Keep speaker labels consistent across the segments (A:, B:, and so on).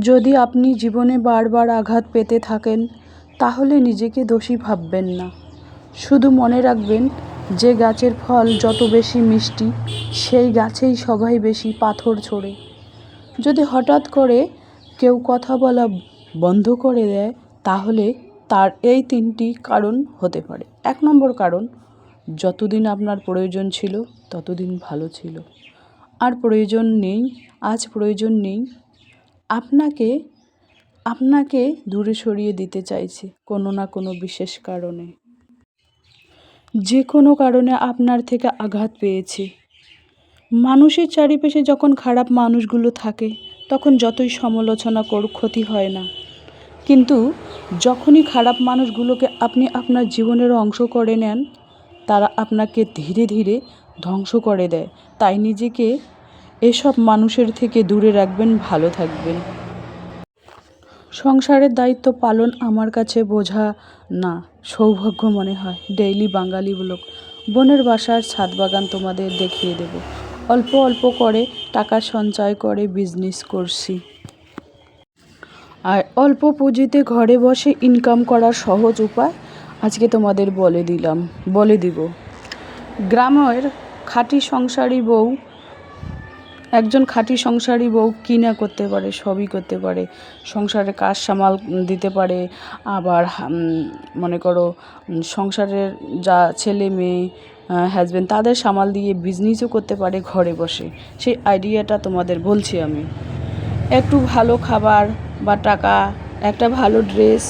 A: যদি আপনি জীবনে বারবার আঘাত পেতে থাকেন, তাহলে নিজেকে দোষী ভাববেন না। শুধু মনে রাখবেন, যে গাছের ফল যত বেশি মিষ্টি, সেই গাছেই সবাই বেশি পাথর ছোড়ে। যদি হঠাৎ করে কেউ কথা বলা বন্ধ করে দেয়, তাহলে তার এই তিনটি কারণ হতে পারে। এক নম্বর কারণ, যতদিন আপনার প্রয়োজন ছিল, ততদিন ভালো ছিল। আর প্রয়োজন নেই, আজ প্রয়োজন নেই আপনাকে আপনাকে দূরে সরিয়ে দিতে চাইছে কোনো না কোনো বিশেষ কারণে। যে কোনো কারণে আপনার থেকে আঘাত পেয়েছে। মানুষের চারিপাশে যখন খারাপ মানুষগুলো থাকে, তখন যতই সমালোচনা করুক ক্ষতি হয় না। কিন্তু যখনই খারাপ মানুষগুলোকে আপনি আপনার জীবনের অংশ করে নেন, তারা আপনাকে ধীরে ধীরে ধ্বংস করে দেয়। তাই নিজেকে এসব মানুষের থেকে দূরে রাখবেন, ভালো থাকবেন। সংসারের দায়িত্ব পালন আমার কাছে বোঝা না, সৌভাগ্য মনে হয়। ডেইলি বাঙালি ব্লগ বোনের বাসার ছাদ বাগান তোমাদের দেখিয়ে দেব। অল্প অল্প করে টাকা সঞ্চয় করে বিজনেস করছি। আর অল্প পুঁজিতে ঘরে বসে ইনকাম করার সহজ উপায় আজকে তোমাদের বলে দিলাম, বলে দিব। গ্রামের খাঁটি সংসারী বউ একজন খাঁটি সংসারী বউ কী না করতে পারে, সবই করতে পারে। সংসারের কাজ সামাল দিতে পারে, আবার মনে করো সংসারের যা ছেলে, মেয়ে হাজব্যান্ড তাদের সামাল দিয়ে বিজনেসও করতে পারে ঘরে বসে। সেই আইডিয়াটা তোমাদের বলছি আমি। একটু ভালো খাবার বা টাকা, একটা ভালো ড্রেস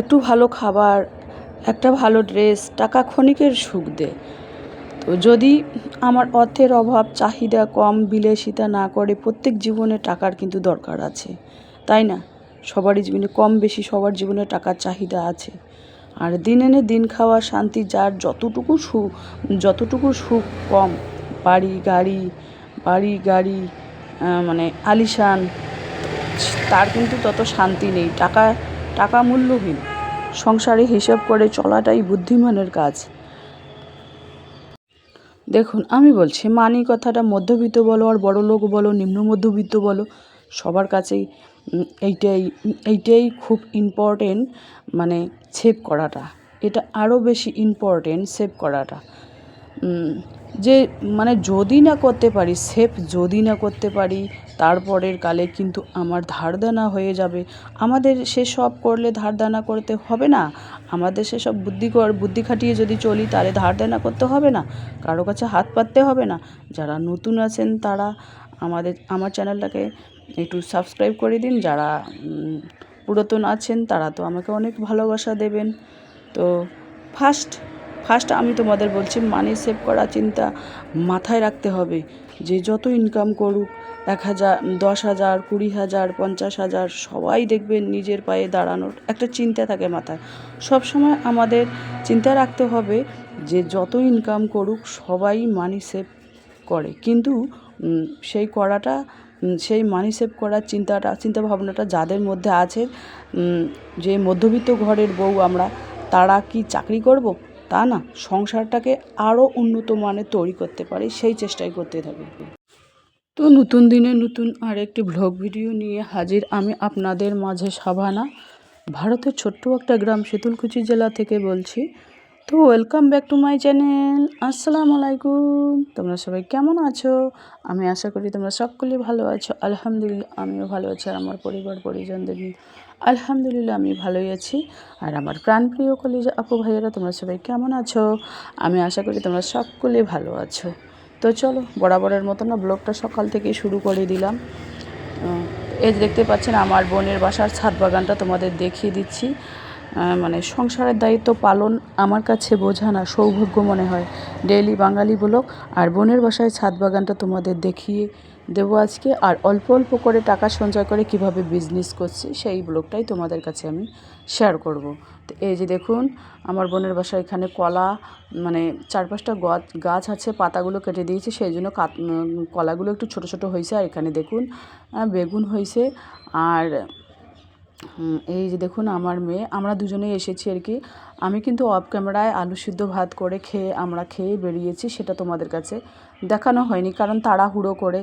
A: একটু ভালো খাবার, একটা ভালো ড্রেস টাকা ক্ষণিকের সুখ দেয় যদি আমার অর্থের অভাব, চাহিদা কম, বিলাসিতা না করে প্রত্যেক জীবনে টাকার কিন্তু দরকার আছে। তাই না? সবারই জীবনে কম বেশি সবার জীবনে টাকার চাহিদা আছে। আর দিন এনে দিন খাওয়া, শান্তি যার যতটুকু সুখ যতটুকু সুখ কম, বাড়ি, গাড়ি বাড়ি, গাড়ি মানে আলিশান, তার কিন্তু তত শান্তি নেই। টাকা টাকা মূল্যহীন। সংসারে হিসাব করে চলাটাই বুদ্ধিমানের কাজ। দেখুন, আমি বলছি মানি কথাটা মধ্যবিত্ত বলো আর বড় লোক বলো, নিম্ন মধ্যবিত্ত বলো, সবার কাছেই এইটাই এইটাই খুব ইম্পর্টেন্ট মানে সেভ করাটা। এটা আরও বেশি ইম্পর্টেন্ট সেভ করাটা। যে মানে যদি না করতে পারি সেভ যদি না করতে পারি, তারপরের কালে কিন্তু আমার ধার দেনা হয়ে যাবে। আমাদের সেসব করলে ধার দেনা করতে হবে না। আমাদের সেসব বুদ্ধি কর, বুদ্ধি খাটিয়ে যদি চলি, তাহলে ধার দেনা করতে হবে না। কারও কাছে হাত পাততে হবে না। যারা নতুন আছেন তারা আমাদের, আমার চ্যানেলটাকে একটু সাবস্ক্রাইব করে দিন। যারা পুরাতন আছেন তারা তো আমাকে অনেক ভালোবাসা দেবেন। তো ফার্স্ট ফার্স্ট আমি তোমাদের বলছি মানি সেভ করা চিন্তা মাথায় রাখতে হবে যে যত ইনকাম করুক, এক হাজার, দশ হাজার, কুড়ি হাজার, পঞ্চাশ হাজার, সবাই দেখবেন নিজের পায়ে দাঁড়ানোর একটা চিন্তা থাকে মাথায়। সব সময় আমাদের চিন্তা রাখতে হবে যে যত ইনকাম করুক, সবাই মানি সেভ করে। কিন্তু সেই করাটা সেই মানি সেভ করার চিন্তাটা চিন্তা ভাবনাটা যাদের মধ্যে আছে যে মধ্যবিত্ত ঘরের বউ আমরা, তারা কি চাকরি করব? তা না, সংসারটাকে আরও উন্নত মানের তৈরি করতে পারি, সেই চেষ্টাই করতে থাকি। তো নতুন দিনে নতুন আরেকটি ব্লগ ভিডিও নিয়ে হাজির আমি আপনাদের মাঝে সাভানা, ভারতের ছোট্ট একটা গ্রাম শীতলকুচি জেলা থেকে বলছি। তো welcome back to my channel আসসালামু আলাইকুম, তোমরা সবাই কেমন আছো? আমি আশা করি তোমরা সকলে ভালো আছো, আলহামদুলিল্লাহ, আমিও ভালো আছি আর আমার পরিবার, পরিজনদের আলহামদুলিল্লাহ, আমি ভালোই আছি। আর আমার প্রাণপ্রিয় কলেজে আপু ভাইয়েরা, তোমরা সবাই কেমন আছো? আমি আশা করি তোমরা সকলে ভালো আছো। তো চলো, বরাবরের মতো না, ব্লগটা সকাল থেকে শুরু করে দিলাম। এই দেখতে পাচ্ছেন, আমার বোনের বাসার ছাদ বাগানটা তোমাদের দেখিয়ে দিচ্ছি। মানে সংসারের দায়িত্ব পালন আমার কাছে বোঝা না, সৌভাগ্য মনে হয়। ডেইলি বাঙালি ব্লগ আর বোনের বাসায় ছাদ বাগানটা তোমাদের দেখিয়ে দেবো আজকে। আর অল্প অল্প করে টাকা সঞ্চয় করে কীভাবে বিজনেস করছি, সেই ব্লগটাই তোমাদের কাছে আমি শেয়ার করব। তো এই যে দেখুন, আমার বোনের বাসায় এখানে কলা মানে চার পাঁচটা গাছ আছে, পাতাগুলো কেটে দিয়েছি, সেই জন্য কলাগুলো একটু ছোট ছোট হয়েছে। আর এখানে দেখুন বেগুন হয়েছে, আর এই যে দেখুন আমার মেয়ে, আমরা দুজনেই এসেছি আর কি। আমি কিন্তু অফ ক্যামেরায় আলু সিদ্ধ ভাত করে খেয়ে, আমরা খেয়ে বেরিয়েছি, সেটা তোমাদের কাছে দেখানো হয়নি। কারণ তাড়াহুড়ো করে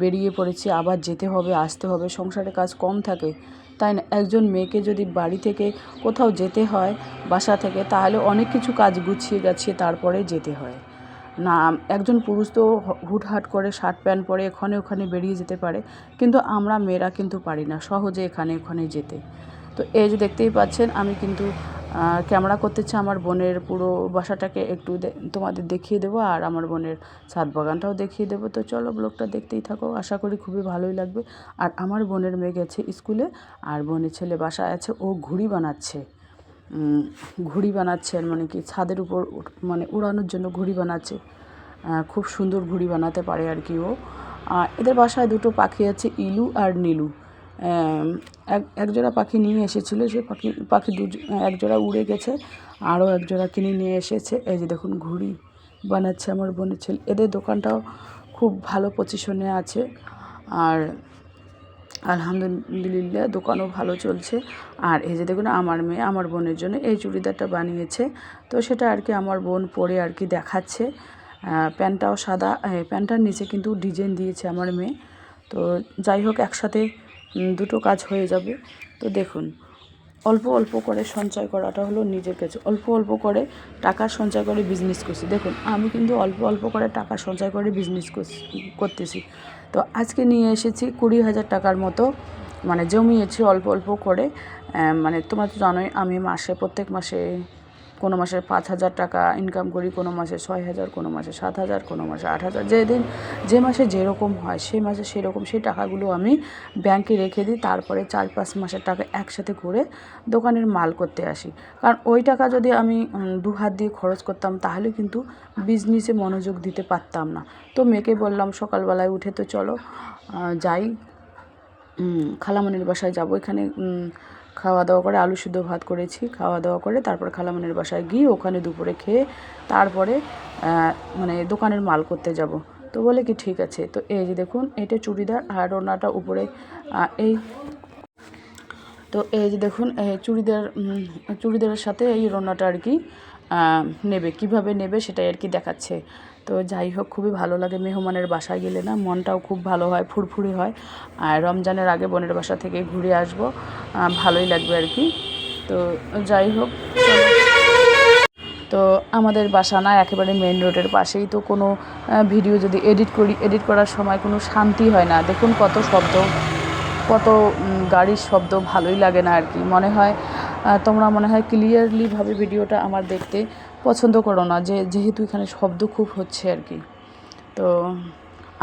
A: বেরিয়ে পড়েছি, আবার যেতে হবে, আসতে হবে সংসারে কাজ কম থাকে। তাই না? একজন মেয়েকে যদি বাড়ি থেকে কোথাও যেতে হয়, বাসা থেকে, তাহলে অনেক কিছু কাজ গুছিয়ে গাছিয়ে তারপরে যেতে হয়। না, একজন পুরুষ তো হুটহাট করে শার্ট প্যান্ট পরে এখানে ওখানে বেরিয়ে যেতে পারে। কিন্তু আমরা মেয়েরা কিন্তু পারি না, সহজে এখানে ওখানে যেতে। তো এই যে দেখতেই পাচ্ছেন, আমি কিন্তু ক্যামেরা করতেছি আমার বোনের পুরো বাসাটাকে একটু তোমাদের দেখিয়ে দেবো আর আমার বোনের ছাদ বাগানটাও দেখিয়ে দেবো। তো চলো ব্লগটা দেখতেই থাকো, আশা করি খুবই ভালোই লাগবে। আর আমার বোনের মেয়ে গেছে স্কুলে, আর বোনের ছেলে বাসায় আছে, ও ঘুড়ি বানাচ্ছে। ঘুড়ি বানাচ্ছে আর মানে কি ছাদের উপর মানে উড়ানোর জন্য ঘুড়ি বানাচ্ছে। খুব সুন্দর ঘুড়ি বানাতে পারে আর কি ও। এদের বাসায় দুটো পাখি আছে, ইলু আর নীলু। এক, একজোড়া পাখি নিয়ে এসেছিল, সে পাখি পাখি দু একজোড়া উড়ে গেছে, আরও একজোড়া কিনে নিয়ে এসেছে। এই যে দেখুন, ঘুড়ি বানাচ্ছে আমার বোনের ছেলে। এদের দোকানটাও খুব ভালো পজিশনে আছে। আর আলহামদুলিল্লাহ, দোকানও ভালো চলছে। আর এই যে দেখুন, আমার মেয়ে আমার বোনের জন্য এই চুড়িদারটা বানিয়েছে। তো সেটা আর কি আমার বোন পরে আর কি দেখাচ্ছে। প্যান্টটাও সাদা প্যান্টটার নিচে কিন্তু ডিজাইন দিয়েছে আমার মেয়ে। তো যাই হোক, একসাথে দুটো কাজ হয়ে যাবে। তো দেখুন, অল্প অল্প করে সঞ্চয় করাটা হলো নিজের কাছে। অল্প অল্প করে টাকা সঞ্চয় করে বিজনেস করছি। দেখুন, আমি কিন্তু অল্প অল্প করে টাকা সঞ্চয় করে বিজনেস করতেছি। তো আজকে নিয়ে এসেছি কুড়ি হাজার টাকার মতো মানে জমিয়েছি অল্প অল্প করে মানে তোমরা তো জানোই আমি মাসে, প্রত্যেক মাসে কোনো মাসে পাঁচ হাজার টাকা ইনকাম করি, কোনো মাসে ছয় হাজার, কোনো মাসে সাত হাজার, কোনো মাসে আট হাজার। যেদিন, যে মাসে যেরকম হয় সেই মাসে সেরকম সেই টাকাগুলো আমি ব্যাংকে রেখে দিই, তারপরে চার পাঁচ মাসের টাকা একসাথে করে দোকানের মাল করতে আসি। কারণ ওই টাকা যদি আমি দু হাত দিয়ে খরচ করতাম, তাহলে কিন্তু বিজনেসে মনোযোগ দিতে পারতাম না। তো মেয়েকে বললাম, সকালবেলায় উঠে তো চলো যাই। খালামনির বাসায় যাব। এখানে খাওয়া দাওয়া করে, আলু সিদ্ধ ভাত করেছি খাওয়া দাওয়া করে, তারপর খালামণির বাসায় গিয়ে ওখানে দুপুরে খেয়ে তারপরে মানে দোকানের মাল করতে যাব। তো বলে কি ঠিক আছে? তো এই যে দেখুন, এটা চুড়িদার আর ওনাটা উপরে এই তো এই যে দেখুন চুড়িদার চুড়িদারের সাথে এই রোনাটা আর কি নেবে। কীভাবে নেবে সেটাই আর কি দেখাচ্ছে। তো যাই হোক, খুবই ভালো লাগে মেহমানের বাসায় গেলে না, মনটাও খুব ভালো হয়, ফুরফুরে হয়। আর রমজানের আগে বোনের বাসা থেকে ঘুরে আসব ভালোই লাগবে আর কি। তো যাই হোক, তো আমাদের বাসা না একেবারে মেন রোডের পাশেই, তো কোনো ভিডিও যদি এডিট করি এডিট করার সময় কোনো শান্তি হয় না। দেখুন কত শব্দ, কত গাড়ির শব্দ, ভালোই লাগে না আর কি। মনে হয় তোমরা মনে হয় ক্লিয়ারলিভাবে ভিডিওটা আমার দেখতে পছন্দ করো না, যে যেহেতু এখানে শব্দ খুব হচ্ছে আর কি। তো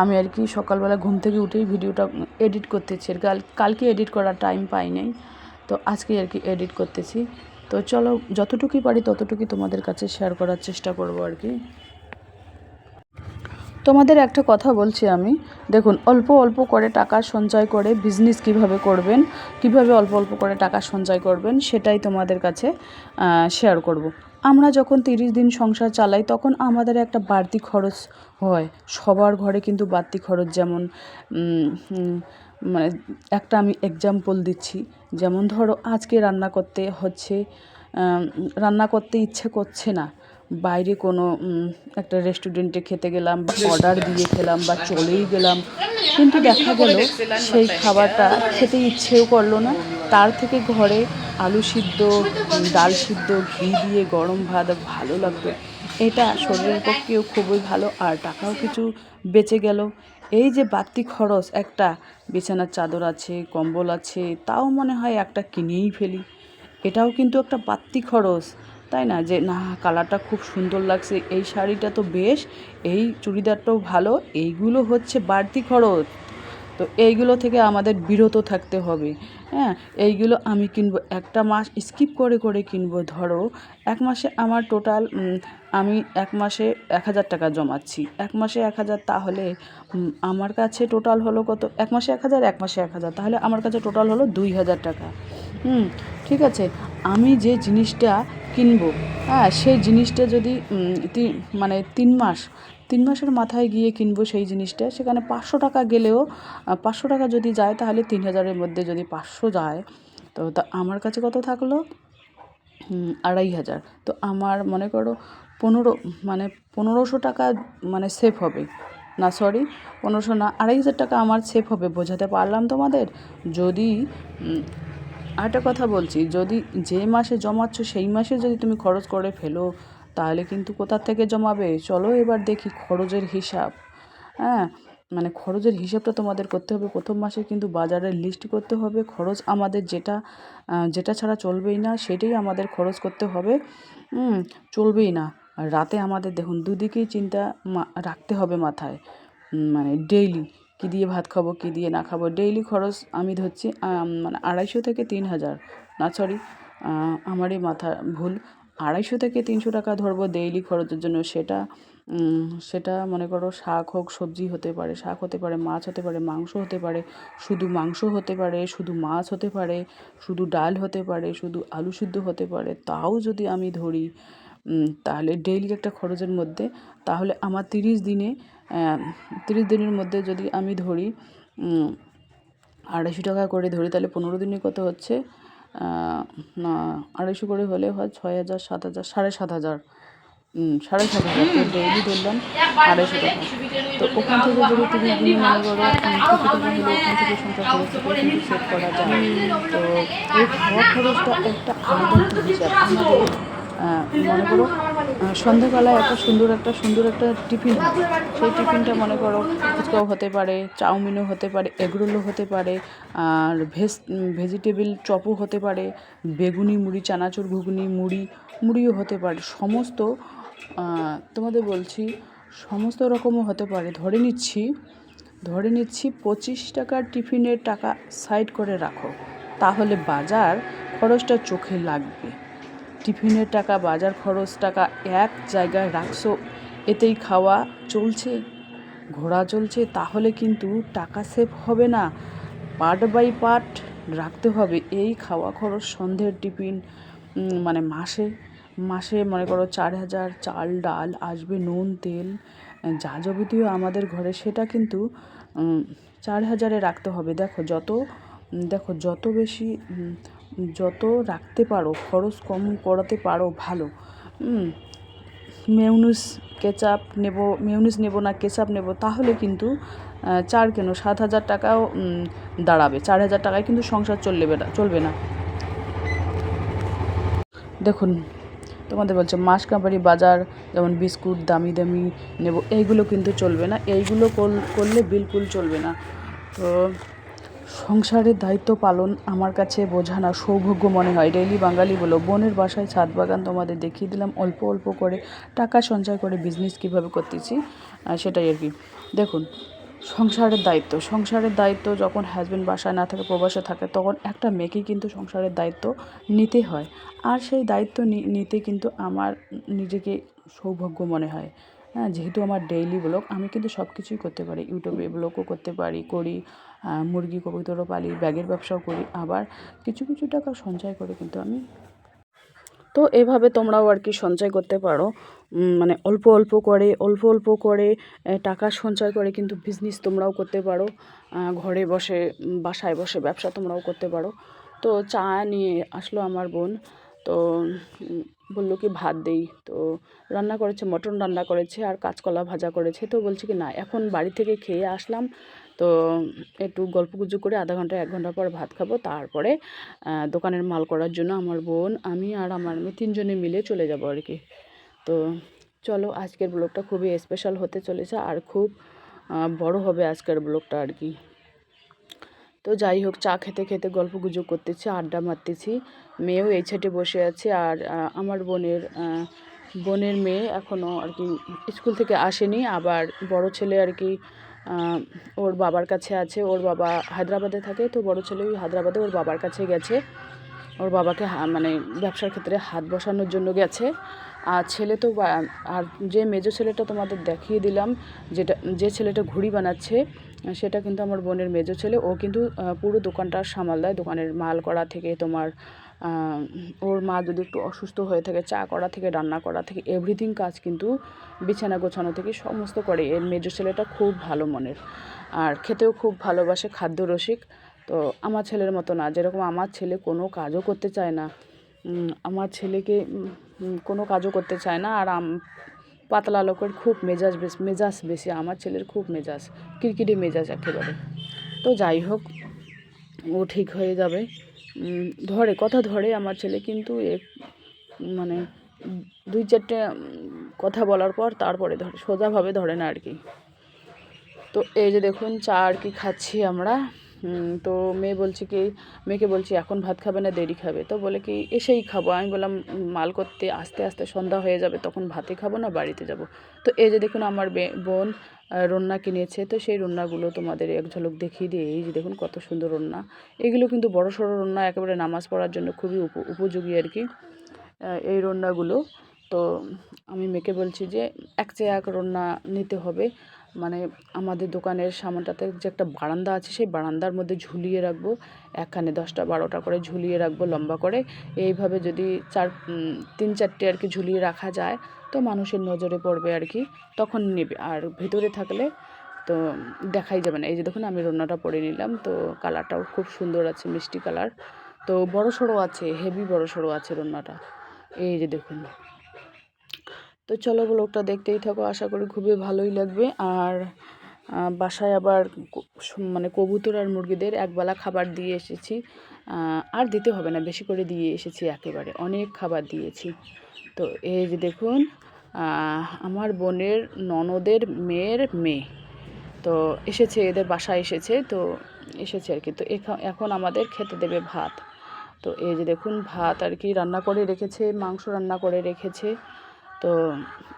A: আমি আর কি সকালবেলা ঘুম থেকে উঠেই ভিডিওটা এডিট করতেছি আর কাল কালকে এডিট করার টাইম পাই নাই, তো আজকে আর কি এডিট করতেছি। তো চলো, যতটুকুই পারি ততটুকুই তোমাদের কাছে শেয়ার করার চেষ্টা করব আর কি। তোমাদের একটা কথা বলছি আমি। দেখুন, অল্প অল্প করে টাকা সঞ্চয় করে বিজনেস কীভাবে করবেন, কীভাবে অল্প অল্প করে টাকা সঞ্চয় করবেন, সেটাই তোমাদের কাছে শেয়ার করব। আমরা যখন তিরিশ দিন সংসার চালাই তখন আমাদের একটা বাড়তি খরচ হয়। সবার ঘরে কিন্তু বাড়তি খরচ যেমন মানে একটা আমি এক্সাম্পল দিচ্ছি। যেমন ধরো আজকে রান্না করতে হচ্ছে রান্না করতে ইচ্ছে করছে না। বাইরে কোনো একটা রেস্টুরেন্টে খেতে গেলাম বা অর্ডার দিয়ে খেলাম বা চলেই গেলাম। কিন্তু দেখা গেল সেই খাবারটা খেতে ইচ্ছেও করল না। তার থেকে ঘরে আলু সিদ্ধ, ডাল সিদ্ধ, ঘি দিয়ে গরম ভাত ভালো লাগতো। এটা শরীরের পক্ষেও খুবই ভালো, আর টাকাও কিছু বেঁচে গেল। এই যে বাড়তি খরচ, একটা বিছানার চাদর আছে, কম্বল আছে, তাও মনে হয় একটা কিনেই ফেলি। এটাও কিন্তু একটা বাড়তি খরচ, তাই না? যে না, কালারটা খুব সুন্দর লাগছে, এই শাড়িটা তো বেশ, এই চুড়িদারটাও ভালো, এইগুলো হচ্ছে বাড়তি খরচ। তো এইগুলো থেকে আমাদের বিরত থাকতে হবে। হ্যাঁ এইগুলো আমি কিনবো, একটা মাস স্কিপ করে করে কিনবো। ধরো, এক মাসে আমার টোটাল আমি এক মাসে এক হাজার টাকা জমাচ্ছি। এক মাসে এক হাজার তাহলে আমার কাছে টোটাল হলো কত? এক মাসে এক হাজার, এক মাসে এক হাজার। তাহলে আমার কাছে টোটাল হলো দুই হাজার টাকা। হুম, ঠিক আছে? আমি যে জিনিসটা কিনবো হ্যাঁ সেই জিনিসটা যদি মানে তিন মাস তিন মাসের মাথায় গিয়ে কিনবো সেই জিনিসটা। সেখানে পাঁচশো টাকা গেলেও পাঁচশো টাকা যদি যায়, তাহলে তিন হাজারের মধ্যে যদি পাঁচশো যায়, তো তা আমার কাছে কত থাকল? আড়াই হাজার। তো আমার মনে করো পনেরো মানে পনেরোশো টাকা মানে সেফ হবে। না সরি পনেরোশো না, আড়াই হাজার টাকা আমার সেফ হবে, বোঝাতে পারলাম তোমাদের? যদি আরেকটা কথা বলছি, যদি যে মাসে জমাচ্ছ, সেই মাসে যদি তুমি খরচ করে ফেলো তাহলে কিন্তু কোথার থেকে জমাবে? চলো এবার দেখি খরচের হিসাব। হ্যাঁ মানে খরচের হিসাবটা তোমাদের করতে হবে। প্রথম মাসে কিন্তু বাজারের লিস্ট করতে হবে। খরচ আমাদের যেটা যেটা ছাড়া চলবেই না, সেটাই আমাদের খরচ করতে হবে। চলবেই না। আর রাতে আমাদের দেখুন, দুদিকেই চিন্তা রাখতে হবে মাথায়। মানে ডেইলি কী দিয়ে ভাত খাব, কী দিয়ে না খাব। ডেইলি খরচ আমি ধরছি মানে আড়াইশো থেকে তিন হাজার। না সরি আমারই মাথা ভুল। আড়াইশো থেকে তিনশো টাকা ধরবো ডেইলি খরচের জন্য। সেটা সেটা মনে করো শাক হোক, সবজি হতে পারে, শাক হতে পারে, মাছ হতে পারে, মাংস হতে পারে, শুধু মাংস হতে পারে, শুধু মাছ হতে পারে, শুধু ডাল হতে পারে, শুধু আলু সিদ্ধ হতে পারে, তাও যদি আমি ধরি তাহলে ডেইলি একটা খরচের মধ্যে, তাহলে আমার তিরিশ দিনে তিরিশ দিনের মধ্যে যদি আমি ধরি আড়াইশো টাকা করে ধরি, তাহলে পনেরো দিনে কত হচ্ছে? আড়াইশো করে হলে হয় ছয় হাজার, সাত হাজার, সাড়ে সাত হাজার। সাড়ে সাত হাজার। ডেইলি ধরলাম আড়াইশো টাকা। তো ওখান থেকে যদি তুমি মনে করো ওখান থেকে সংসার খরচ কিন্তু সেভ করা যায়। তো এই খাওয়া খরচটা একটা আলাদা হিসাব। আমাদের মনে করো সন্ধ্যাবেলায় একটা সুন্দর একটা সুন্দর একটা টিফিন। সেই টিফিনটা মনে করো ফুচকাও হতে পারে, চাউমিনও হতে পারে এগরোলও হতে পারে, আর ভেজ ভেজিটেবিল চপও হতে পারে, বেগুনি, মুড়ি, চানাচুর, ঘুগনি, মুড়ি, মুড়িও হতে পারে। সমস্ত তোমাদের বলছি, সমস্ত রকমও হতে পারে। ধরে নিচ্ছি ধরে নিচ্ছি পঁচিশ টাকার টিফিনের টাকা সাইড করে রাখো। তাহলে বাজার খরচটা চোখে লাগবে। টিফিনের টাকা, বাজার খরচ, টাকা এক জায়গায় রাখছো, এতেই খাওয়া চলছে, ঘোরা চলছে, তাহলে কিন্তু টাকা সেভ হবে না। পার্ট বাই পার্ট রাখতে হবে। এই খাওয়া খরচ সন্ধ্যের টিফিন মানে মাসে মাসে মনে করো চার হাজার, চাল, ডাল, আসবে নুন, তেল, যা যাবতীয় আমাদের ঘরে সেটা কিন্তু চার হাজারে রাখতে হবে। দেখো যত দেখো যত বেশি যত রাখতে পারো, খরচ কম করাতে পারো, ভালো। মেউনিস কেচাপ নেব মেউনিস নেব না কেচাপ নেব, তাহলে কিন্তু চার কেন? সাত হাজার টাকাও দাঁড়াবে। চার হাজার টাকায় কিন্তু সংসার চলবে না চলবে না। দেখুন, তোমাদের বলছে, মাস কাবারি বাজার, যেমন বিস্কুট, দামি দামি নেব, এইগুলো কিন্তু চলবে না। এইগুলো করলে বিলকুল চলবে না। তো সংসারের দায়িত্ব পালন আমার কাছে বোঝা না, সৌভাগ্য মনে হয়। ডেইলি বাঙালি বলো, বোনের বাসায় ছাদ বাগান তোমাদের দেখিয়ে দিলাম, অল্প অল্প করে টাকা সঞ্চয় করে বিজনেস কীভাবে করতেছি সেটাই আর কি। দেখুন, সংসারের দায়িত্ব সংসারের দায়িত্ব যখন হাজব্যান্ড বাসায় না থাকে, প্রবাসে থাকে, তখন একটা মেয়েকে কিন্তু সংসারের দায়িত্ব নিতে হয়। আর সেই দায়িত্ব নিতে কিন্তু আমার নিজেকে সৌভাগ্য মনে হয়। হ্যাঁ যেহেতু আমার ডেইলি ব্লগ আমি কিন্তু সব কিছুই করতে পারি ইউটিউবে ব্লগও করতে পারি, করি মুরগি কবুতরও পালি ব্যাগের ব্যবসাও করি। আবার কিছু কিছু টাকা সঞ্চয় করে কিন্তু আমি। তো এভাবে তোমরাও আর কি সঞ্চয় করতে পারো। মানে অল্প অল্প করে, অল্প অল্প করে টাকা সঞ্চয় করে কিন্তু বিজনেস তোমরাও করতে পারো। ঘরে বসে বাসায় বসে ব্যবসা তোমরাও করতে পারো। তো চা নিয়ে আসলো আমার বোন। তো বলল কি ভাত দেই। তো রান্না করেছে, মটন রান্না করেছে আর কাঁচকলা ভাজা করেছে। তো বলছে কি না, এখন বাড়ি থেকে খেয়ে আসলাম। তো একটু গল্প গুজব করে আধা ঘণ্টা, এক ঘণ্টা পর ভাত খাব। তারপরে দোকানের মাল করার জন্য আমার বোন, আমি আর আমার মেয়ে তিনজনে মিলে চলে যাব আর কি। তো চলো, আজকের ব্লগটা খুবই স্পেশাল হতে চলেছে আর খুব বড় হবে আজকের ব্লগটা আর কি। তো যাই হোক, চা খেতে খেতে গল্প গুজব করতেছি, আড্ডা মারতেছি। মেয়েও এই ছাটে বসে আছে আর আমার বোনের বোনের মেয়ে এখনও আর কি স্কুল থেকে আসেনি। আবার বড় ছেলে আর কি ওর বাবার কাছে আছে, ওর বাবা হায়দ্রাবাদে থাকে, তো বড় ছেলে ওই হায়দ্রাবাদে ওর বাবার কাছে গেছে। ওর বাবাকে মানে ব্যবসার ক্ষেত্রে হাত বসানোর জন্য গেছে। আর ছেলে তো আর যে মেজো ছেলেটা তোমাদের দেখিয়ে দিলাম, যেটা, যে ছেলেটা ঘুড়ি বানাচ্ছে, সেটা কিন্তু আমার বোনের মেজো ছেলে। ও কিন্তু পুরো দোকানটা সামাল দেয়, দোকানের মাল করা থেকে তোমার ওর মা যদি একটু অসুস্থ হয়ে থাকে, চা করা থেকে, রান্না করা থেকে এভরিথিং কাজ কিন্তু বিছানা গোছানো থেকে সমস্ত করে। এর মেজো ছেলেটা খুব ভালো মনের। আর খেতেও খুব ভালোবাসে খাদ্য রসিক। তো আমার ছেলের মতো না। যেরকম আমার ছেলে কোনো কাজও করতে চায় না আমার ছেলেকে কোনো কাজও করতে চায় না। আর পাতলা লোকের খুব মেজাজ বেশি মেজাজ বেশি। আমার ছেলের খুব মেজাজ, কিরকিরি মেজাজ একেবারে। তো যাই হোক, ও ঠিক হয়ে যাবে। ধরে, কথা ধরে আমার ছেলে কিন্তু মানে দুই চারটে কথা বলার পর তারপরে ধরে, সোজাভাবে ধরে না আর কি। তো এই যে দেখুন, চা আর কি খাচ্ছি আমরা। তো মেয়ে বলছে কি, মেয়েকে বলছি, এখন ভাত খাবে না, দেরি খাবে? তো বলে কি, এসেই খাব। আমি বললাম মাল করতে আস্তে আস্তে সন্ধ্যা হয়ে যাবে, তখন ভাতে খাব না, বাড়িতে যাব। তো এই যে দেখুন, আমার বোন রন্না কিনেছে তো সেই রন্নাগুলো তোমাদের এক ঝলক দেখিয়ে দিই এই যে দেখুন কত সুন্দর রন্না। এগুলো কিন্তু বড় সড়ো রন্না, একেবারে নামাজ পড়ার জন্য খুবই উপ- উপযোগী আর কি এই রান্নাগুলো। তো আমি মেয়েকে বলছি যে এক চেয়ে এক রান্না নিতে হবে। মানে আমাদের দোকানের সামনটাতে যে একটা বারান্দা আছে, সেই বারান্দার মধ্যে ঝুলিয়ে রাখব। একখানে দশটা বারোটা করে ঝুলিয়ে রাখব লম্বা করে। এইভাবে যদি চার তিন চারটে আর কি ঝুলিয়ে রাখা যায় তো মানুষের নজরে পড়বে আর কি, তখন নেবে। আর ভেতরে থাকলে তো দেখাই যাবে না। এই যে দেখুন, আমি রান্নাটা পরে নিলাম, তো কালারটাও খুব সুন্দর আছে, মিষ্টি কালার। তো বড় সড়ো আছে, হেভি বড় সড়ো আছে রান্নাটা। এই যে দেখুন। তো চলো ব্লগটা দেখতেই থাকো, আশা করি খুবই ভালোই লাগবে। আর বাসায় আবার মানে কবুতর আর মুরগিদের একবেলা খাবার দিয়ে এসেছি। আর দিতে হবে না, বেশি করে দিয়ে এসেছি একেবারে। অনেক খাবার দিয়েছি। তো এই যে দেখুন আমার বোনের ননদের মেয়ের মেয়ে। তো এসেছে, এদের বাসায় এসেছে, তো এসেছে আর কি। তো এখা- এখন আমাদের খেতে দেবে ভাত। তো এই যে দেখুন, ভাত আর কি রান্না করে রেখেছে, মাংস রান্না করে রেখেছে। তো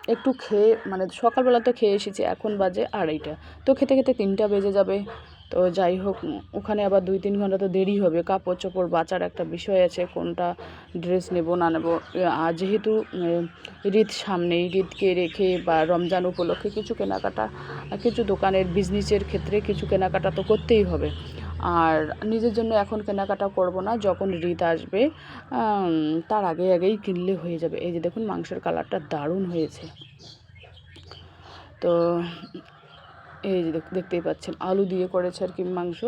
A: একটু খেয়ে মানে সকালবেলা তো খেয়ে এসেছি, এখন বাজে আড়াইটা। তো খেতে খেতে তিনটা বেজে যাবে। তো যাই হোক, ওখানে আবার দুই তিন ঘণ্টা তো দেরি হবে। কাপড় চোপড় বাঁচার একটা বিষয় আছে, কোনটা ড্রেস নেব, না নেব। আর যেহেতু ঈদ সামনেই, ঈদকে রেখে বা রমজান উপলক্ষে কিছু কেনাকাটা, কিছু দোকানের বিজনেসের ক্ষেত্রে কিছু কেনাকাটা তো করতেই হবে। আর নিজের জন্য এখন কেনাকাটা করব না, যখন ঈদ আসবে তার আগে আগেই কিনলে হয়ে যাবে। এই যে দেখুন, মাংসের কালারটা দারুণ হয়েছে। তো এই যে দেখতেই পাচ্ছেন, আলু দিয়ে করেছে আর কি মাংস।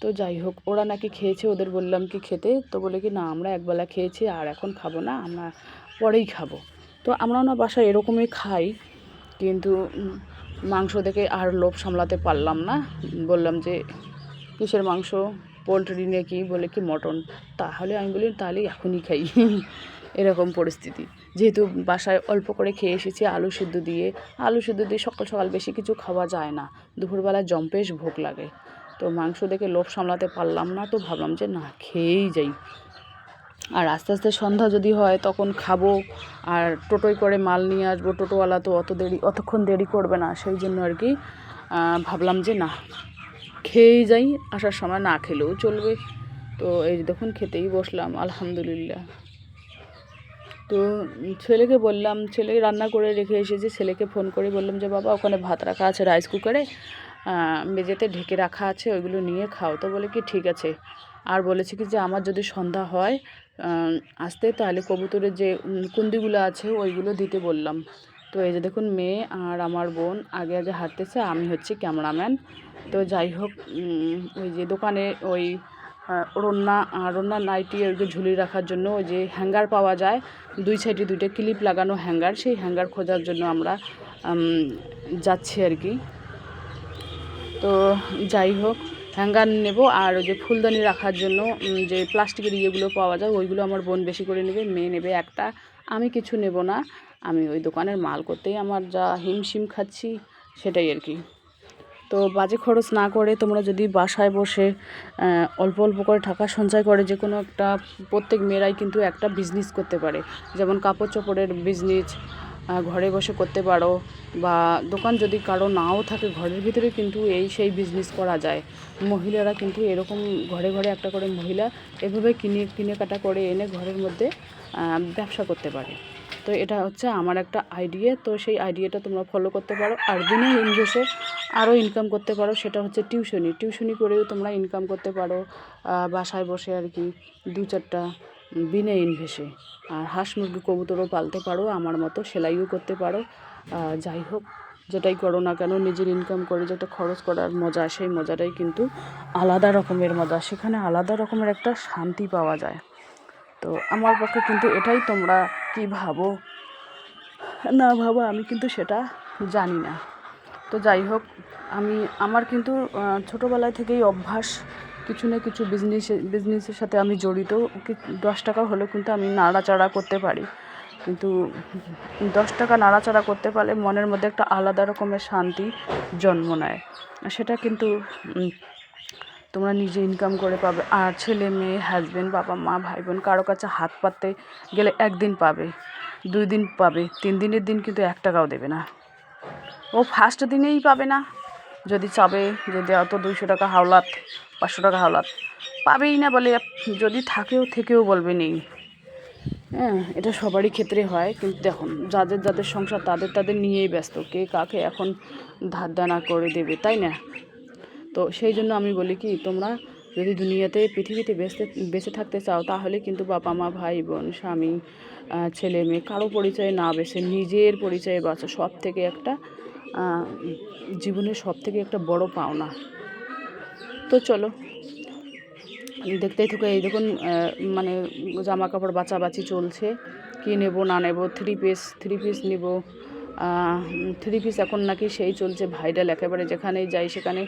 A: তো যাই হোক, ওরা নাকি খেয়েছে, ওদের বললাম কি খেতে। তো বলে কি, না, আমরা একবেলা খেয়েছি আর এখন খাব না, আমরা পরেই খাব। তো আমরাও না বাসায় এরকমই খাই, কিন্তু মাংস দেখে আর লোভ সামলাতে পারলাম না। বললাম যে, কিসের মাংস? পোলট্রি নাকি? বলে কি, মটন। তাহলে আমি বলি, তাহলে এখনই খাই। এরকম পরিস্থিতি। যেহেতু বাসায় অল্প করে খেয়ে এসেছি, আলু সিদ্ধ দিয়ে। আলু সিদ্ধ দিয়ে সকাল সকাল বেশি কিছু খাওয়া যায় না। দুপুরবেলা জম্পেশ ভোগ লাগে। তো মাংস দেখে লোভ সামলাতে পারলাম না, তো ভাবলাম যে না, খেয়েই যাই। আর আস্তে আস্তে সন্ধ্যা যদি হয়, তখন খাব। আর টোটোয় করে মাল নিয়ে আসব, টোটোওয়ালা তো অত দেরি, অতক্ষণ দেরি করবে না। সেই জন্য আর কি ভাবলাম যে না, খেয়েই যাই। আসার সময় না খেলেও চলবে। তো এই দেখুন, খেতেই বসলাম, আলহামদুলিল্লাহ। তো ছেলেকে বললাম ছেলে রান্না করে রেখে এসেছে, ছেলেকে ফোন করে বললাম যে, বাবা, ওখানে ভাত রাখা আছে রাইস কুকারে মেঝেতে ঢেকে রাখা আছে, ওইগুলো নিয়ে খাও। তো বলে কি, ঠিক আছে। আর বলেছে কি, যে, আমার যদি সন্ধ্যা হয় আসতে, তাহলে কবুতরের যে কুন্দিগুলো আছে, ওইগুলো দিতে বললাম। তো এই যে দেখুন, মেয়ে আর আমার বোন আগে আগে হাঁটতেছে, আমি হচ্ছে ক্যামেরাম্যান তো যাই হোক ওই যে দোকানে ওই রন্না রন্না নাইটি ওই যে ঝুলিয়ে রাখার জন্য ওই যে হ্যাঙ্গার পাওয়া যায়। দুই সাইডে দুইটা ক্লিপ লাগানো হ্যাঙ্গার। সেই হ্যাঙ্গার খোঁজার জন্য আমরা যাচ্ছি আর কি। তো যাই হোক, হ্যাঙ্গার নেব আর ওই যে ফুলদানি রাখার জন্য যে প্লাস্টিকের ইয়েগুলো পাওয়া যায়, ওইগুলো আমার বোন বেশি করে নেবে, মেয়ে নেবে একটা। আমি কিছু নেব না। আমি ওই দোকানের মাল করতেই আমার যা হিমশিম খাচ্ছি, সেটাই আর কি। তো বাজে খরচ না করে তোমরা যদি বাসায় বসে অল্প অল্প করে টাকা সঞ্চয় করে যে কোনো একটা, প্রত্যেক মেয়েরাই কিন্তু একটা বিজনেস করতে পারে। যেমন কাপড় চোপড়ের বিজনেস ঘরে বসে করতে পারো বা দোকান যদি কারও নাও থাকে, ঘরের ভিতরে কিন্তু এই সেই বিজনেস করা যায়। মহিলারা কিন্তু এরকম ঘরে ঘরে একটা করে মহিলা এভাবে কিনে কিনে কাটা করে এনে ঘরের মধ্যে ব্যবসা করতে পারে। তো এটা হচ্ছে আমার একটা আইডিয়া তো সেই আইডিয়াটা তোমরা ফলো করতে পারো। আর বিনা ইনভেস্টে আরও ইনকাম করতে পারো, সেটা হচ্ছে টিউশনি টিউশনি করেও তোমরা ইনকাম করতে পারো বাসায় বসে আর কি দু চারটা বিনা ইনভেসে আর হাঁস মুরগি, কবুতরও পালতে পারো, আমার মতো সেলাইও করতে পারো। যাই হোক, যেটাই করো না কেন, নিজের ইনকাম করে যেটা খরচ করার মজা, সেই মজাটাই কিন্তু আলাদা রকমের মজা। সেখানে আলাদা রকমের একটা শান্তি পাওয়া যায়। তো আমার পক্ষে কিন্তু এটাই তোমরা কি ভাবো? না ভাবো আমি কিন্তু সেটা জানি না। তো যাই হোক আমি আমার কিন্তু আহ, ছোটোবেলায় থেকেই অভ্যাস কিছু না কিছু বিজনেস বিজনেসের সাথে আমি জড়িত। দশ টাকা হলেও কিন্তু আমি নাড়াচাড়া করতে পারি। কিন্তু দশ টাকা নাড়াচাড়া করতে পারলে মনের মধ্যে একটা আলাদা রকমের শান্তি জন্ম নেয়। সেটা কিন্তু তোমরা নিজে ইনকাম করে পাবে। আর ছেলে মেয়ে হাজব্যান্ড বাবা, মা ভাই বোন কারও কাছে হাত পাততে গেলে একদিন পাবে, দুই দিন পাবে, তিন দিনের দিন কিন্তু এক টাকাও দেবে না। ও ফার্স্ট দিনেই পাবে না। যদি চাবে যদি অত দুইশো টাকা হাওলাত, পাঁচশো টাকা হাওলাত, পাবেই না বলে। যদি থাকেও, থেকেও বলবে নেই। হ্যাঁ এটা সবারই ক্ষেত্রে হয়। কিন্তু দেখুন, যাদের যাদের সংসার, তাদের তাদের নিয়েই ব্যস্ত। কে কাকে এখন ধার দানা করে দেবে, তাই না? তো সেই জন্য আমি বলি কি, তোমরা যদি দুনিয়াতে, পৃথিবীতে বেঁচতে বেঁচে থাকতে চাও, তাহলে কিন্তু বাবা মা, ভাই বোন, স্বামী ছেলে মেয়ে, কারও পরিচয় না বেছে নিজের পরিচয়ে বাঁচো। সব থেকে একটা জীবনের সব থেকে একটা বড় পাওনা। তো চলো, দেখতেই থাকো, এই দেখুন মানে জামা কাপড় বাঁচাবাচি চলছে। কি নেব, না নেব থ্রি পিস থ্রি পিস নেব। থ্রি পিস এখন নাকি সেই চলছে ভাইরাল একেবারে যেখানেই যাই সেখানে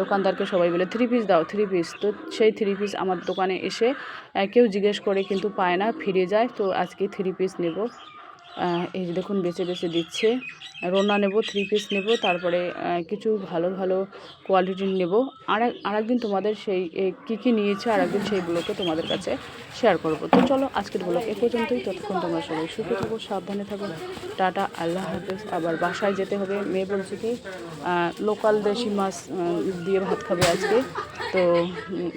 A: দোকানদারকে সবাই বলে থ্রি পিস দাও থ্রি পিস তো সেই থ্রি পিস আমার দোকানে এসে কেউ জিজ্ঞেস করে কিন্তু পায় না, ফিরে যায়, তো আজকে থ্রি পিস নেব। এই যে দেখুন, বেছে বেছে দিচ্ছে। রোনা নেব থ্রি পিস নেব, তারপরে কিছু ভালো ভালো কোয়ালিটির নেব। আর আরেকদিন তোমাদের সেই কী কী নিয়েছে আরেকদিন সেইগুলোকে তোমাদের কাছে শেয়ার করব। তো চলো, আজকের ব্লগ এ পর্যন্তই। ততক্ষণ তোমরা সবাই সুখে থাকো, সাবধানে থাকো। টাটা, আল্লাহ হাফেজ। আবার বাসায় যেতে হবে। মেয়ে বলছে কি লোকাল দেশি মাছ দিয়ে ভাত খাবে আজকে। তো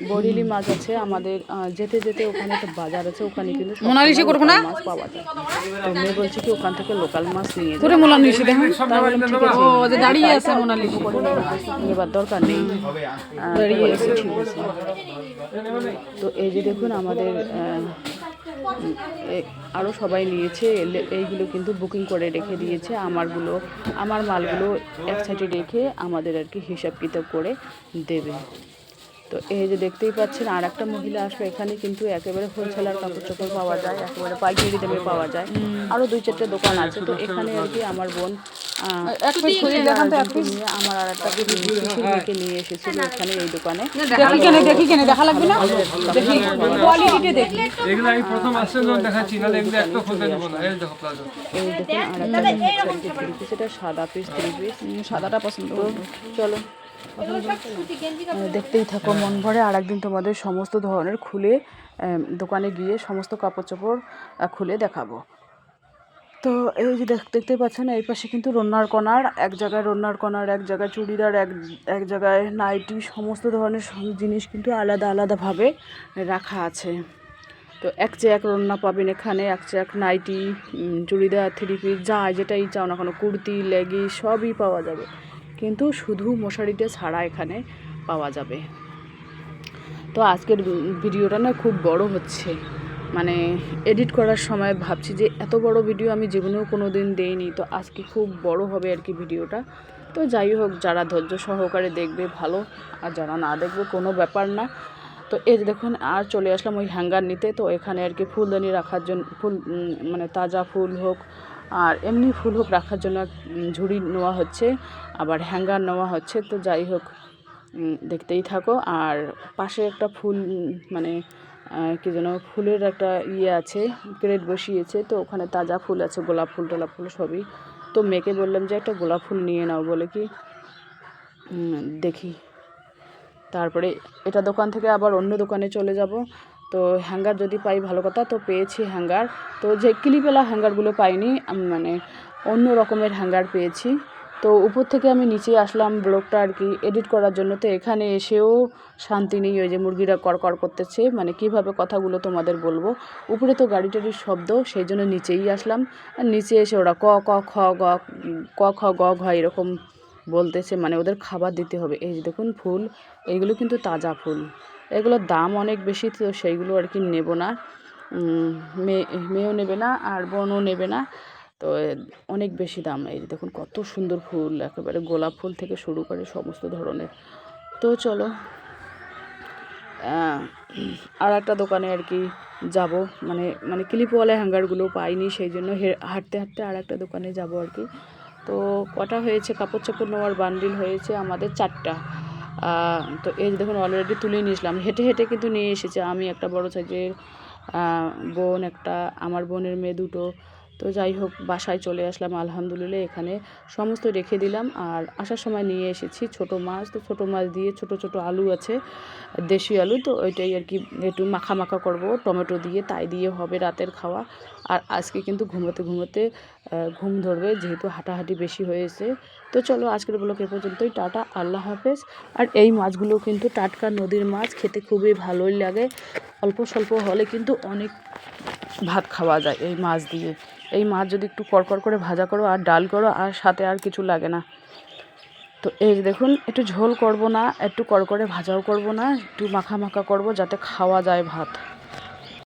A: বরিলি মাছ আছে আমাদের যেতে যেতে ওখানে একটা বাজার আছে ওখানে কিন্তু
B: মোনালিসা করব না?
A: মাছ পাওয়া যায়। তো মেয়ে বলছে কি ওখান থেকে লোকাল মাছ নিয়ে
B: তোরে
A: ঠিক আছে।
B: ও যে দাঁড়িয়ে আছে মোনালিসা
A: নেবার দরকার নেই।
B: দাঁড়িয়ে
A: বলেছে, ঠিক আছে। তো এই যে দেখুন আমাদের আরও সবাই নিয়েছে এইগুলো কিন্তু বুকিং করে রেখে দিয়েছে। আমারগুলো আমার মালগুলো এক সাইডে রেখে আমাদের আর কি হিসাব কিতাব করে দেবে। তো এই যে দেখতেই পাচ্ছেন আর একটা মহিলা আসবে। এখানে কিন্তু একেবারে হোলসেলার কাপড় চোপড় পাওয়া যায় একেবারে পাইকারি দামে পাওয়া যায়। আরও দুই চারটে দোকান আছে। তো এখানে আর কি আমার বোন আমার আর একটা মেয়েকে নিয়ে এসেছিল এখানে এই দোকানে।
B: দেখি কেনে দেখি কেনে দেখা লাগবে না? দেখি কোয়ালিটিটা দেখি।
C: এগুলো আমি প্রথম আসছে যখন দেখাচ্ছি এগুলো একটা খুলতে দেবো না। এই দেখো প্লাজো।
A: এই দেখুন আর একটা এটা সাদা পিস থ্রি পিস
B: সাদাটা পছন্দ।
A: চলো। দেখতেই থাকো মন ভরে আর একদিন তোমাদের সমস্ত ধরনের খুলে দোকানে গিয়ে সমস্ত কাপড় চোপড় খুলে দেখাবো। তো এই যে দেখ দেখতে পাচ্ছেন এই পাশে কিন্তু রন্নার কণার এক জায়গায় রন্নার কণার এক জায়গায় চুড়িদার এক এক জায়গায় নাইটি সমস্ত ধরনের সব জিনিস কিন্তু আলাদা আলাদাভাবে রাখা আছে। তো এক চেয়ে এক রন্না পাবেন এখানে এক চেয়ে এক নাইটি চুড়িদার থ্রি পিস যা যেটাই চাও না কোনো কুর্তি লেগি সবই পাওয়া যাবে। কিন্তু শুধু মশারিটা ছাড়া এখানে পাওয়া যাবে। তো আজকের ভিডিওটা না খুব বড় হচ্ছে। মানে এডিট করার সময় ভাবছি যে এত বড় ভিডিও আমি জীবনেও কোনো দিন দেইনি। তো আজকে খুব বড় হবে আর কি ভিডিওটা। তো যাই হোক, যারা ধৈর্য সহকারে দেখবে ভালো, আর যারা না দেখবে কোনো ব্যাপার না। তো এই যে দেখুন, আর চলে আসলাম ওই হ্যাঙ্গার নিতে। তো এখানে আর কি ফুলদানি রাখার জন্য, ফুল মানে তাজা ফুল হোক আর এমনি ফুল হোক রাখার জন্য ঝুড়ি নেওয়া হচ্ছে, আবার হ্যাঙ্গার নেওয়া হচ্ছে, তো যাই হোক দেখতেই থাকো। আর পাশে একটা ফুল মানে কি যেন, ফুলের একটা ইয়ে আছে, ক্রেট বসিয়েছে, তো ওখানে তাজা ফুল আছে, গোলাপ ফুল, টোলাপ ফুল সবই। তো মেয়েকে বললাম যে, একটা গোলাপ ফুল নিয়ে নাও, বলে কি দেখি। তারপরে এটা দোকান থেকে আবার অন্য দোকানে চলে যাব। তো হ্যাঙ্গার যদি পাই, ভালো কথা, তো পেয়েছি হ্যাঙ্গার। তো যে ক্লিপেলা হ্যাঙ্গারগুলো পাইনি, আমি মানে অন্য রকমের হ্যাঙ্গার পেয়েছি। তো উপর থেকে আমি নিচে আসলাম ব্লগটা আর কি, এডিট করার জন্য। তো এখানে এসেও শান্তি নেই, ওই যে মুরগিরা কড়কড় করতেছে। মানে কীভাবে কথাগুলো তোমাদের বলব? উপরে তো গাড়ি টাড়ির শব্দ, সেই জন্য নিচেই আসলাম। আর নিচে এসে ওরা ক ক, খ, গ, ক, খ, গ, ঘ এরকম বলতেছে। মানে ওদের খাবার দিতে হবে। এই যে দেখুন ফুল, এইগুলো কিন্তু তাজা ফুল। এগুলোর দাম অনেক বেশি, তো সেইগুলো আর কি নেব না। মেয়ে মেয়েও নেবে না আর বোনও নেবে না। তো অনেক বেশি দাম। এই দেখুন কত সুন্দর ফুল, একেবারে গোলাপ ফুল থেকে শুরু করে সমস্ত ধরনের। তো চলো আর একটা দোকানে আর কি যাব। মানে মানে ক্লিপওয়ালা হ্যাঙ্গারগুলো পাইনি, সেই জন্য হাঁটতে হাঁটতে আর একটা দোকানে যাব আর কি। তো কটা হয়েছে? কাপড় চাপড় নেওয়ার বান্ডিল হয়েছে আমাদের চারটা। তো এই যে দেখুন অলরেডি তুলে নিয়েছিলাম হেঁটে হেঁটে কিন্তু নিয়ে এসেছে। আমি একটা বড় সাইজের বোন, একটা আমার বোনের মেয়ে দুটো। তো যাই হোক, বাসায় চলে আসলাম, আলহামদুলিল্লাহ, এখানে সমস্ত রেখে দিলাম। আর আসার সময় নিয়ে এসেছি ছোট মাছ। তো ছোট মাছ দিয়ে ছোট ছোট আলু আছে, দেশি আলু। তো ওইটাই আর কি একটু মাখা মাখা করব। টমেটো দিয়ে, তাই দিয়ে হবে রাতের খাওয়া। আর আজকে কিন্তু ঘুমোতে ঘুমোতে ঘুম ধরবে, যেহেতু হাঁটাহাঁটি বেশি হয়েছে। তো চলো আজকের ব্লগ পর্যন্তই, টাটা, আল্লাহ হাফেজ। আর এই মাছগুলো কিন্তু টাটকা নদীর মাছ, খেতে খুবই ভালোই লাগে। অল্প স্বল্প হলে কিন্তু অনেক ভাত খাওয়া যায় এই মাছ দিয়ে। এই মাছ যদি একটু কড়কড় করে ভাজা করো আর ডাল করো, আর সাথে আর কিছু লাগে না। তো এই দেখুন, একটু ঝোল করব না, একটু কড়কড়ে ভাজাও করব না, একটু মাখা মাখা করব, যাতে খাওয়া যায় ভাত।